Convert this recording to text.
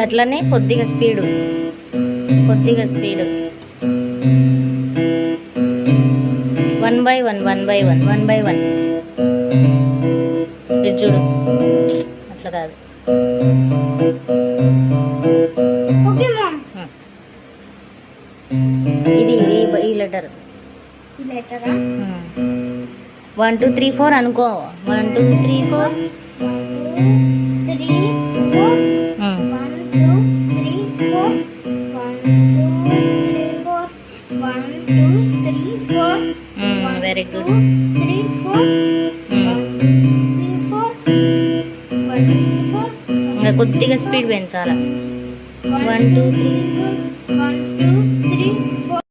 అట్లనే కొద్దిగా స్పీడు. కొద్దిగా speed. One by one one by one one by one. చూడు. అట్లా కాదు. ఇది ఈ- letter. One two three four అనుకో. One two three four. Very good one three four ఇంకా కొద్దిగా speed పెంచాలా? One two three one two